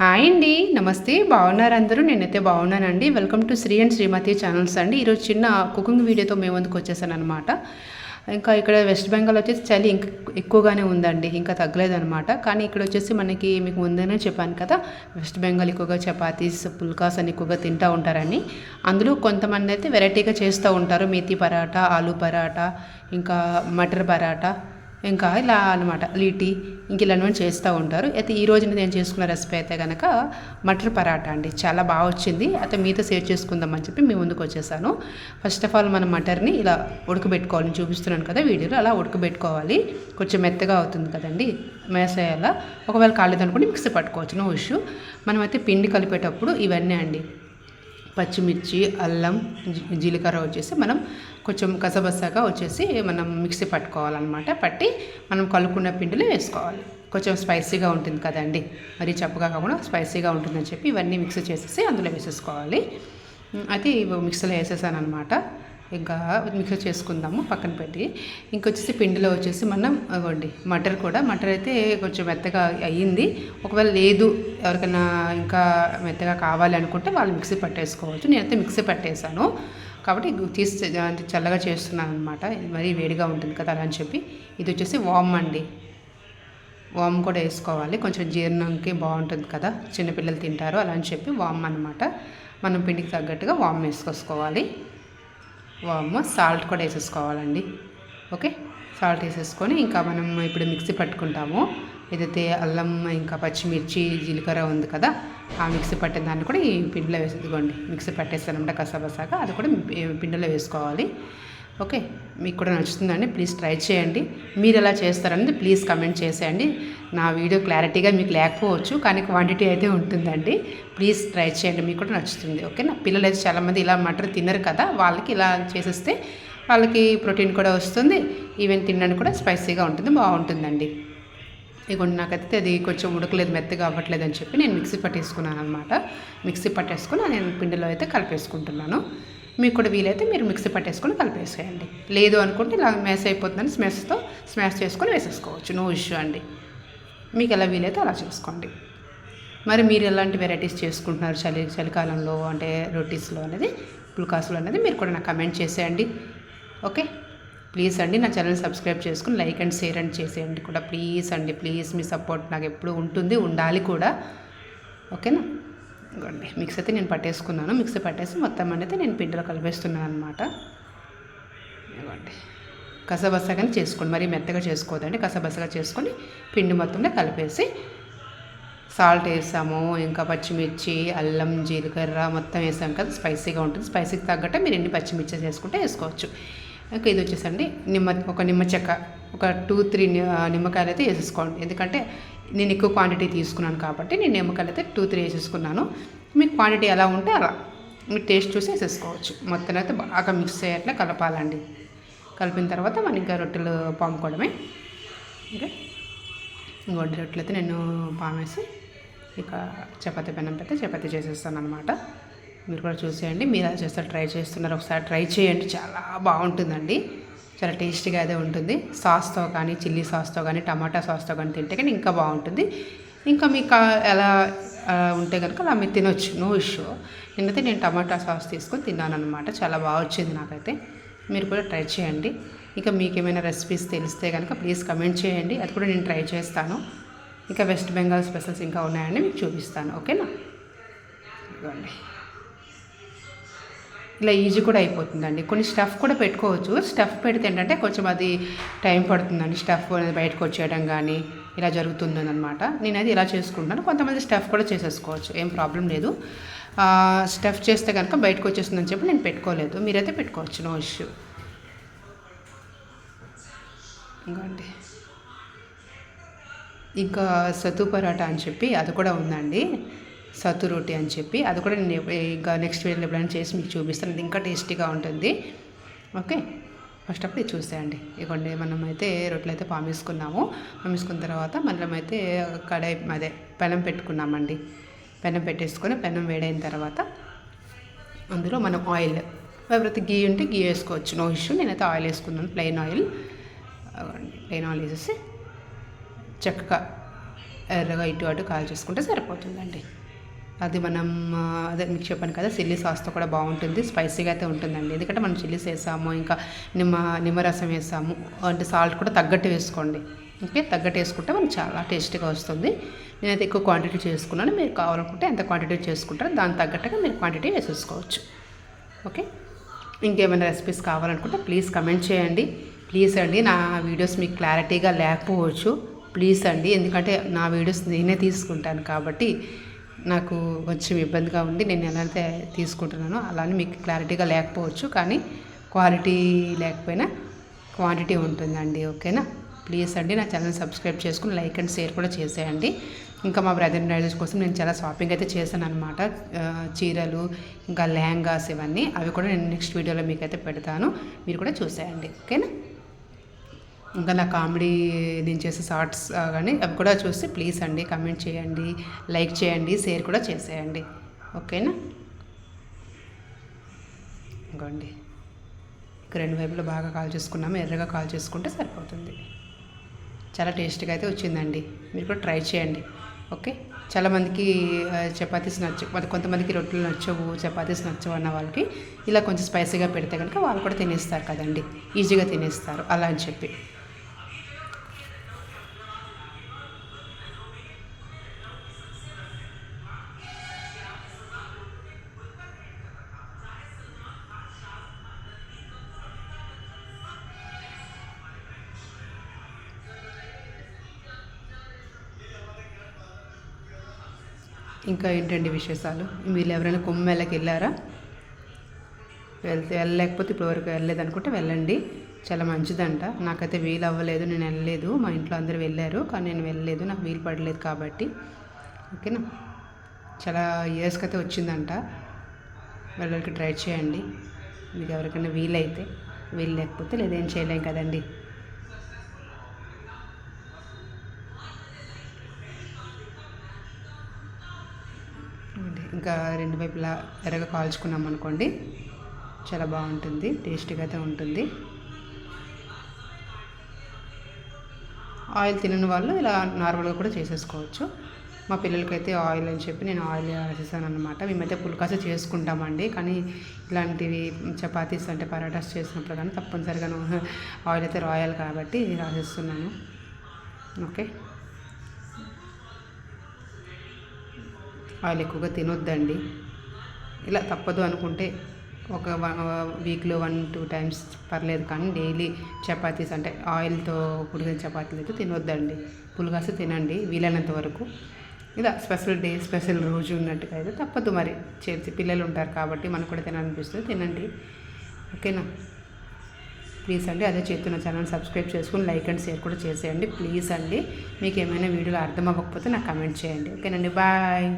Hi అండి నమస్తే బాగున్నారు అందరూ? నేనైతే బాగున్నానండి. Welcome to Shri and Shrimati channels అండి. ఈరోజు చిన్న కుకింగ్ వీడియోతో మేము ముందుకు వచ్చేసాను అనమాట ఇంకా ఇక్కడ వెస్ట్ బెంగాల్ వచ్చేసి చలి ఇంక ఎక్కువగానే ఉందండి. ఇంకా తగ్గలేదనమాట కానీ ఇక్కడ వచ్చేసి మనకి మీకు ముందేనే చెప్పాను కదా వెస్ట్ బెంగాల్ ఎక్కువగా చపాతీస్ పుల్కాస్ అని ఎక్కువగా తింటూ ఉంటారని అందులో కొంతమంది అయితే వెరైటీగా చేస్తూ ఉంటారు. మేతి పరాటా ఆలు పరాటా ఇంకా మటర్ పరాటా. ఇంకా ఇలా అనమాట లీటీ ఇంక ఇలాంటివన్నీ చేస్తూ ఉంటారు. అయితే ఈ రోజు నేను చేసుకున్న రెసిపీ అయితే కనుక మటర్ పరాటా అండి. చాలా బాగా వచ్చింది. అయితే మీతో షేర్ చేసుకుందామని చెప్పి మీ ముందుకు వచ్చేసాను. ఫస్ట్ ఆఫ్ ఆల్ మనం మటర్ని ఇలా ఉడకబెట్టుకోవాలని చూపిస్తున్నాను కదా వీడియోలో. అలా ఉడకబెట్టుకోవాలి. కొంచెం మెత్తగా అవుతుంది కదండి. మేసేయాల. ఒకవేళ కాలేదనుకుంటే మిక్సీ పట్టుకోవచ్చు. No issue. మనమైతే పిండి కలిపేటప్పుడు ఇవన్నీ అండి. పచ్చిమిర్చి అల్లం జీలకర్ర వచ్చేసి మనం కొంచెం కసబసగా వచ్చేసి మనం మిక్సీ పట్టుకోవాలన్నమాట. పట్టి మనం కలుపుకున్న పిండిలో వేసుకోవాలి. కొంచెం స్పైసీగా ఉంటుంది కదండి. మరి చప్పగా కాకుండా స్పైసీగా ఉంటుందని చెప్పి ఇవన్నీ మిక్స్ చేసేసి అందులో వేసేసుకోవాలి. అయితే మిక్సీలో వేసేసాను అనమాట ఇంకా మిక్స్ చేసుకుందాము పక్కన పెట్టి. ఇంకొచ్చేసి పిండిలో వచ్చేసి మనం అవ్వండి మటర్ కూడా. మటర్ అయితే కొంచెం మెత్తగా అయ్యింది. ఒకవేళ లేదు ఎవరికైనా ఇంకా మెత్తగా కావాలి అనుకుంటే వాళ్ళు మిక్సీ పట్టేసుకోవచ్చు. నేనైతే మిక్సీ పట్టేశాను. కాబట్టి తీసి చల్లగా చేస్తున్నాను అనమాట మరీ వేడిగా ఉంటుంది కదా అలా అని చెప్పి. ఇది వచ్చేసి వామ్ అండి. వామ్ కూడా వేసుకోవాలి. కొంచెం జీర్ణంకి బాగుంటుంది కదా. చిన్నపిల్లలు తింటారు అలా అని చెప్పి వామ్ అనమాట మనం పిండికి తగ్గట్టుగా వామ్ వేసుకొసుకోవాలి. వామ్ సాల్ట్ కూడా వేసేసుకోవాలండి. ఓకే? సాల్ట్ వేసేసుకొని ఇంకా మనం ఇప్పుడు మిక్సీ పట్టుకుంటాము. ఏదైతే అల్లం ఇంకా పచ్చిమిర్చి జీలకర్ర ఉంది కదా ఆ మిక్సీ పట్టిన దాన్ని కూడా ఈ పిండిలో వేసేదిగోండి మిక్సీ పట్టేస్తానమాట కసాబసాగా. అది కూడా పిండిలో వేసుకోవాలి. ఓకే మీకు కూడా నచ్చుతుందండి. ప్లీజ్ ట్రై చేయండి. మీరు ఎలా చేస్తారనేది ప్లీజ్ కమెంట్ చేసేయండి. నా వీడియో క్లారిటీగా మీకు లేకపోవచ్చు కానీ క్వాంటిటీ అయితే ఉంటుందండి. ప్లీజ్ ట్రై చేయండి మీకు కూడా నచ్చుతుంది. ఓకే నా పిల్లలు అయితే చాలామంది ఇలా మటర్ తినరు కదా వాళ్ళకి ఇలా చేసేస్తే వాళ్ళకి ప్రోటీన్ కూడా వస్తుంది. ఈవెన్ తినడానికి కూడా స్పైసీగా ఉంటుంది బాగుంటుందండి. ఇదిగోండి నాకైతే అది కొంచెం ఉడకలేదు మెత్తగా అవ్వట్లేదు అని చెప్పి నేను మిక్సీ పట్టేసుకున్నాను అనమాట మిక్సీ పట్టేసుకుని నేను పిండిలో అయితే కలిపేసుకుంటున్నాను. మీకు కూడా వీలైతే మీరు మిక్సీ పట్టేసుకొని కలిపేసేయండి. లేదు అనుకుంటే ఇలా మ్యాష్ అయిపోతుందని స్మాష్తో స్మాష్ చేసుకొని వేసేసుకోవచ్చు. నో ఇష్యూ అండి. మీకు ఎలా వీలైతే అలా చేసుకోండి. మరి మీరు ఎలాంటి వెరైటీస్ చేసుకుంటున్నారు? చలి చలికాలంలో అంటే రొటీస్లో అనేది పుల్కాసులో అనేది మీరు కూడా నాకు కమెంట్ చేసేయండి. ఓకే? ప్లీజ్ అండి నా ఛానల్ సబ్స్క్రైబ్ చేసుకుని లైక్ అండ్ షేర్ అండ్ చేసేయండి కూడా. ప్లీజ్ అండి ప్లీజ్ మీ సపోర్ట్ నాకు ఎప్పుడు ఉంటుంది ఉండాలి కూడా. ఓకేనా? ఇదిగోండి. మిక్స్ అయితే నేను పట్టేసుకున్నాను. మిక్సీ పట్టేసి మొత్తం అనేది నేను పిండిలో కలిపేస్తున్నాను అనమాట ఇదిగోండి. కసబసగానే చేసుకోండి. మరి మెత్తగా చేసుకోదండి. కసబసగా చేసుకొని పిండి మొత్తంలో కలిపేసి సాల్ట్ వేసాము. ఇంకా పచ్చిమిర్చి అల్లం జీలకర్ర మొత్తం వేసాం కదా. స్పైసీగా ఉంటుంది. స్పైసీకి తగ్గట్టు మీరు ఎన్ని పచ్చిమిర్చి వేసుకుంటే వేసుకోవచ్చు. ఇంకా ఇది వచ్చేసండి. నిమ్మ ఒక నిమ్మ చెక్క. ఒక టూ త్రీ నిమ్మకాయలు అయితే వేసేసుకోండి. ఎందుకంటే నేను ఎక్కువ క్వాంటిటీ తీసుకున్నాను కాబట్టి నేను నిమ్మకాయలు అయితే టూ త్రీ వేసేసుకున్నాను. మీకు క్వాంటిటీ ఎలా ఉంటే అలా. మీరు టేస్ట్ చూసి వేసేసుకోవచ్చు. మొత్తం అయితే బాగా మిక్స్ అయ్యేట్లా కలపాలండి. కలిపిన తర్వాత మనం ఇంకా రొట్టెలు పాముకోవడమే. ఓకే. గొడ్డ రొట్టెలు అయితే నేను పామేసి ఇక చపాతీ పెనం పెడితే చపాతీ చేసేస్తాను అనమాట మీరు కూడా చూసేయండి. మీరు అలా చేస్తారు ట్రై చేస్తున్నారు. ఒకసారి ట్రై చేయండి. చాలా బాగుంటుందండి. చాలా టేస్టీగా అదే ఉంటుంది. సాస్తో కానీ చిల్లీ సాస్తో కానీ టమాటా సాస్తో కానీ తింటే కానీ ఇంకా బాగుంటుంది. ఇంకా మీకు ఎలా ఉంటే కనుక అలా మీరు తినొచ్చు. No issue. నేనైతే నేను టమాటా సాస్ తీసుకొని తిన్నాను అనమాట చాలా బాగా వచ్చింది నాకైతే. మీరు కూడా ట్రై చేయండి. ఇంకా మీకు ఏమైనా రెసిపీస్ తెలిస్తే కనుక ప్లీజ్ కమెంట్ చేయండి. అది కూడా నేను ట్రై చేస్తాను. ఇంకా వెస్ట్ బెంగాల్ స్పెషల్స్ ఇంకా ఉన్నాయండి మీకు చూపిస్తాను. ఓకేనా? ఇదిగోండి. ఇలా ఈజీ కూడా అయిపోతుందండి. కొన్ని స్టఫ్ కూడా పెట్టుకోవచ్చు. స్టఫ్ పెడితే ఏంటంటే కొంచెం అది టైం పడుతుందండి. స్టఫ్ అనేది బయటకు వచ్చేయడం కానీ ఇలా జరుగుతుందనమాట నేను అది ఇలా చేసుకుంటాను కొంతమంది స్టఫ్ కూడా చేసేసుకోవచ్చు. ఏం ప్రాబ్లం లేదు. స్టఫ్ చేస్తే కనుక బయటకు వచ్చేస్తుందని చెప్పి నేను పెట్టుకోలేదు. మీరైతే పెట్టుకోవచ్చు. నో ఇష్యూ ఇంకోండి ఇంకా సతు పరాటా అని చెప్పి అది కూడా ఉందండి. సత్తు రొట్టి అని చెప్పి. అది కూడా నేను ఇంకా నెక్స్ట్ వీడియోలో ఎప్పుడైనా చేసి మీకు చూపిస్తాను. అది ఇంకా టేస్టీగా ఉంటుంది. ఓకే? ఫస్ట్ అప్పుడు ఇది చూసేయండి. ఇవ్వండి మనం అయితే రొట్టెలు అయితే పామేసుకున్నాము పామేసుకున్న తర్వాత మనం అయితే కడాయి అదే పెనం పెట్టుకున్నామండి. పెనం పెట్టేసుకొని పెనం వేడైన తర్వాత అందులో మనం ఆయిల్ ఎవరైతే గీ ఉంటే గీ వేసుకోవచ్చు. No issue. నేనైతే ఆయిల్ వేసుకున్నాను. Plain oil. ప్లెయిన్ ఆయిల్ వేసేసి చక్కగా ఎర్రగా ఇటు అటు కాల్ చేసుకుంటే సరిపోతుందండి. అది మనం అదే మీకు చెప్పాను కదా చిల్లీ సాస్తో కూడా బాగుంటుంది స్పైసీగా అయితే ఉంటుందండి. ఎందుకంటే మనం చిల్లీస్ వేసాము ఇంకా నిమ్మ నిమ్మరసం వేసాము అంటే సాల్ట్ కూడా తగ్గట్టు వేసుకోండి. ఓకే తగ్గట్టు వేసుకుంటే మనకు చాలా టేస్టీగా వస్తుంది. నేనైతే ఎక్కువ క్వాంటిటీ చేసుకున్నాను మీరు కావాలనుకుంటే ఎంత క్వాంటిటీ చేసుకుంటారో దానికి తగ్గట్టుగా మీరు క్వాంటిటీ వేసేసుకోవచ్చు. ఓకే ఇంకేమైనా రెసిపీస్ కావాలనుకుంటే ప్లీజ్ కమెంట్ చేయండి. ప్లీజ్ అండి నా వీడియోస్ మీకు క్లారిటీగా లేకపోవచ్చు. ప్లీజ్ అండి ఎందుకంటే నా వీడియోస్ నేనే తీసుకుంటాను కాబట్టి నాకు కొంచెం ఇబ్బందిగా ఉండి నేను ఎలా అయితే తీసుకుంటున్నానో అలానే మీకు క్లారిటీగా లేకపోవచ్చు కానీ క్వాలిటీ లేకపోయినా క్వాంటిటీ ఉంటుందండి. ఓకేనా? ప్లీజ్ అండి నా ఛానల్ సబ్స్క్రైబ్ చేసుకుని లైక్ అండ్ షేర్ కూడా చేసేయండి. ఇంకా మా బ్రదర్ మ్యారేజ్ కోసం నేను చాలా షాపింగ్ అయితే చేశాను అనమాట చీరలు ఇంకా లెహంగాస్ ఇవన్నీ. అవి కూడా నేను నెక్స్ట్ వీడియోలో మీకైతే పెడతాను. మీరు కూడా చూసేయండి. ఓకేనా? ఇంకా నా కామెడీ నేను చేసే షార్ట్స్ కానీ అవి కూడా చూసి ప్లీజ్ అండి కమెంట్ చేయండి లైక్ చేయండి షేర్ కూడా చేసేయండి. ఓకేనా? ఇంకోండి. ఇక రెండు వైపులు బాగా కాల్ చేసుకున్నాము ఎర్రగా కాల్ చేసుకుంటే సరిపోతుంది. చాలా టేస్ట్గా అయితే వచ్చిందండి. మీరు కూడా ట్రై చేయండి. ఓకే? చాలామందికి చపాతీస్ నచ్చ కొంతమందికి రొట్టెలు నచ్చవు చపాతీస్ నచ్చవు అన్న వాళ్ళకి ఇలా కొంచెం స్పైసీగా పెడితే కనుక వాళ్ళు కూడా తినేస్తారు కదండి. ఈజీగా తినేస్తారు. అలా అని చెప్పి. ఇంకా ఏంటండి విశేషాలు? మీరు ఎవరైనా కుంభమేళకి వెళ్ళారా? వెళ్తే వెళ్ళలేకపోతే ఇప్పటివరకు వెళ్ళలేదు అనుకుంటే వెళ్ళండి. చాలా మంచిదంట. నాకైతే వీలు అవ్వలేదు నేను వెళ్ళలేదు. మా ఇంట్లో అందరూ వెళ్ళారు కానీ నేను వెళ్ళలేదు. నాకు వీలు పడలేదు కాబట్టి. ఓకేనా? చాలా ఇయర్స్కి అయితే వచ్చిందంట. వెళ్ళడానికి ట్రై చేయండి. మీకు ఎవరికైనా వీలైతే వీలు లేకపోతే లేదేం చేయలేం కదండి. ఇంకా రెండు వైపులా ఎర్రగా కాల్చుకున్నాం అనుకోండి. చాలా బాగుంటుంది. టేస్టీగా అయితే ఉంటుంది. ఆయిల్ తినని వాళ్ళు ఇలా నార్మల్గా కూడా చేసేసుకోవచ్చు. మా పిల్లలకైతే ఆయిల్ అని చెప్పి నేను ఆయిల్ రాసేసాను అనమాట మేమైతే పుల్కాస చేసుకుంటామండి. కానీ ఇలాంటివి చపాతీస్ అంటే పరాటాస్ చేసినప్పుడు కానీ తప్పనిసరిగా ఆయిల్ అయితే రాయాలి కాబట్టి రాసేస్తున్నాను. ఓకే? ఆయిల్ ఎక్కువగా తినొద్దండి. ఇలా తప్పదు అనుకుంటే ఒక వీక్లో వన్ టూ టైమ్స్ పర్లేదు కానీ డైలీ చపాతీస్ అంటే ఆయిల్తో పుడిగిన చపాతీలు అయితే తినొద్దండి. పులిగాసి తినండి వీలైనంత వరకు. ఇలా స్పెషల్ డే స్పెషల్ రోజు ఉన్నట్టుగా అయితే తప్పదు మరి. చేసి పిల్లలు ఉంటారు కాబట్టి మనకు కూడా తినాలనిపిస్తుంది. తినండి. ఓకేనా? ప్లీజ్ అండి అదే చేస్తున్న ఛానల్ సబ్స్క్రైబ్ చేసుకుని లైక్ అండ్ షేర్ కూడా చేసేయండి. ప్లీజ్ అండి మీకు ఏమైనా వీడియోలు అర్థం అవ్వకపోతే నాకు కమెంట్ చేయండి. ఓకేనండి బాయ్.